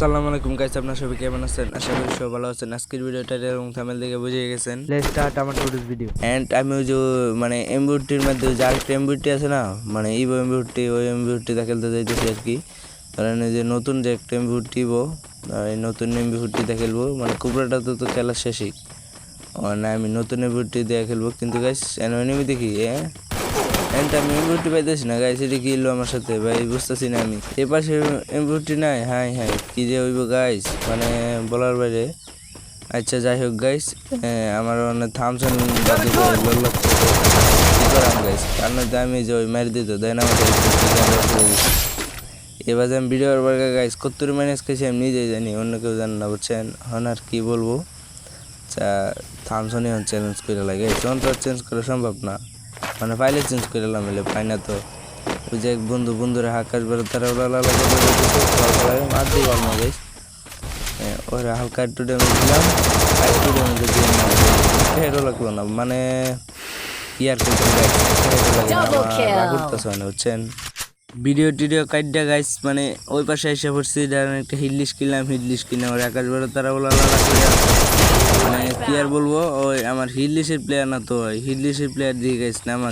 আসসালামু আলাইকুম গাইস আপনারা সবাই কেমন আছেন? আশা করি সবাই ভালো আছেন। আজকের ভিডিওটা এবং থামেল দেখে বুঝে গেছেন। লেটস স্টার্ট আমার টুডেস ভিডিও এন্ড আমি ওই যে মানে এমবিউটির মধ্যে যে আরেকটা এমবিউটি আছে না মানে ইভো এমবিউটি ওই এমবিউটিটা খেলতে যাইতেছি আর কি। কারণ এই যে নতুন যে একটা এমবিউটি ইভো এই নতুন এমবিউটিটা খেলব। মানে কুবরাটা তো তো খেলা শেষই। না আমি নতুন এমবিউটি দিয়ে খেলব। কিন্তু গাইস এনিমি দেখি হ্যাঁ এন্ড আমি এমবিউটি পাইতেছি না গাইস এটা কি আমার সাথে? ভাই বুঝতেছি না আমি। এ পাশে নাই? হাই হাই। কি যে হইব গাইস মানে বলার বাইরে। আচ্ছা যাই হোক গাইস আমার অনেক থামসন বাদ করাম গাইস কারণ আমি যে ওই মারি দিত দেয় না এবার যে আমি ভিডিও করবার গাইস কত্তর মাইনাস খেয়েছি আমি নিজেই জানি অন্য কেউ জানে না বুঝছেন? হন আর কি বলব? আচ্ছা থামসনই হন চ্যালেঞ্জ করে লাগে। যখন তো চেঞ্জ করা সম্ভব না। মানে ফাইলে চেঞ্জ করে এলাম এলে পাই না তো। ওই যে এক বন্ধু বন্ধুরা হাকাশ বেরো তারা করে দিয়ে গেল না গাইস ওরা হালকা একটু ড্যামেজ দিলাম আর একটু ড্যামেজ দিয়ে হেডও লাগল না। মানে কি আর করতে করতেছে মানে বুঝছেন? ভিডিও টিডিও কাইডা গাইস মানে ওই পাশে এসে পড়ছি একটা হিডলিশ কিনলাম হিডলিশ কিনে আমার আকাশ বেরো তারা ওলা লালা করে মানে কি আর বলব ওই আমার হিডলিশের প্লেয়ার না তো ওই হিডলিশের প্লেয়ার দিয়ে গেছে না আমার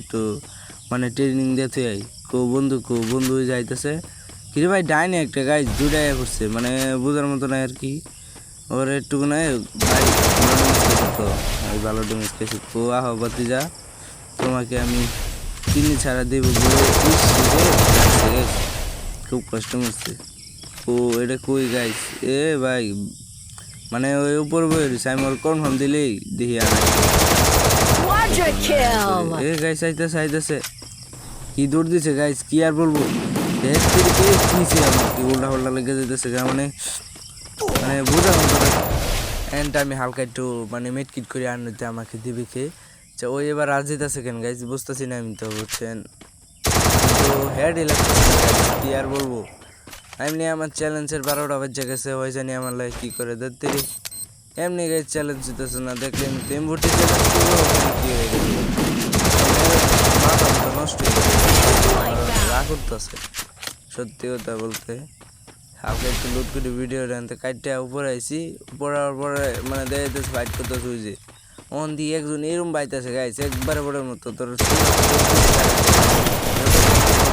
একটু মানে ট্রেনিং দিতে কো বন্ধু কো বন্ধু যাইতেছে। কিরে ভাই ডাইনে একটা গাছ দুটাই করছে মানে বোঝার মতো না আর কি। ওর একটু না ভাই ভালো খেয়েছি কো আহ যা তোমাকে আমি চিনি ছাড়া দেব বলে। খুব কষ্ট মরছে ও এটা কই গাইস এ ভাই মানে ওই উপর বই রয়েছে আমি ওর কনফার্ম দিলেই দেখি আর এ গাইস আইতেছে আইতেছে কি দৌড় দিছে গাইস কি আর বলব? কিছে আমার? কি উল্টা উল্টা লেগে যেতেছে মানে মানে বুঝা এন্ড আমি হালকা একটু মানে মেট কিট করে আনতে আমাকে দিবি কে? যে ওই এবার রাজিত আছে কেন গাইস বুঝতেছি না আমি তো বুঝছেন? তো হেড ইলেকট্রিক কি আর বলব? এমনি আমার চ্যালেঞ্জের বারোটা বাজে গেছে, ওই জানি আমার লাগে কি করে দেখতে এমনি গাই চ্যালেঞ্জ দিতেছে না দেখলে আমি তেমবুটি চ্যালেঞ্জ করব গেছে মাথা নষ্ট সত্যি কথা বলতে, হালকা একটু লুট করে ভিডিও আনতে কাটতে উপরে আইসি উপরে পরে মানে দেখাইতেছে ফাইট করতেছে ওই যে। অন দিয়ে একজন এরম বাইতেছে গাইছে একবারে বড়ের মতো, তোর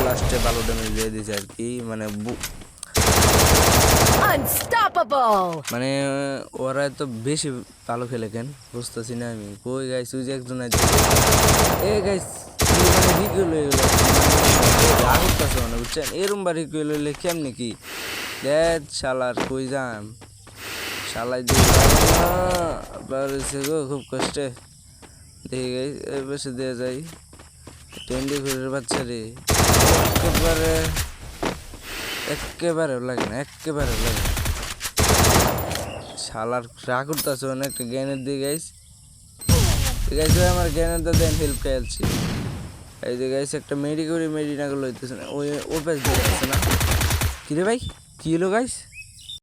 লাস্টে ভালো ড্যামেজ দিয়ে দিছে আর কি মানে! মানে ওরা তো বেশি ভালো খেলে কেন? বুঝতেছি না আমি। কই গাইস ওই যে একজন আছে। এ গাইস বুঝছেন? এরম বা রিকুয়েল হইলে কেমনি কি? দেখ শালার, কই যাম? শালাই দিয়ে গো, খুব কষ্টে। দেখি গাইস এই বসে দিয়ে যাই। টেন্ডি ঘুরের বাচ্চা রে। একেবারে একেবারে লাগে না একেবারে লাগে না। শালার রাগ করতেছে অনেক একটা জ্ঞানের দিয়ে গাইস আছে আমার জ্ঞানের দাদা হেল্প খেয়েছি এই যে গাইস একটা মেডি করে মেডি না করলে হইতেছে না ওই ও পাশ দিয়ে না। কিরে ভাই, কি হলো গাইস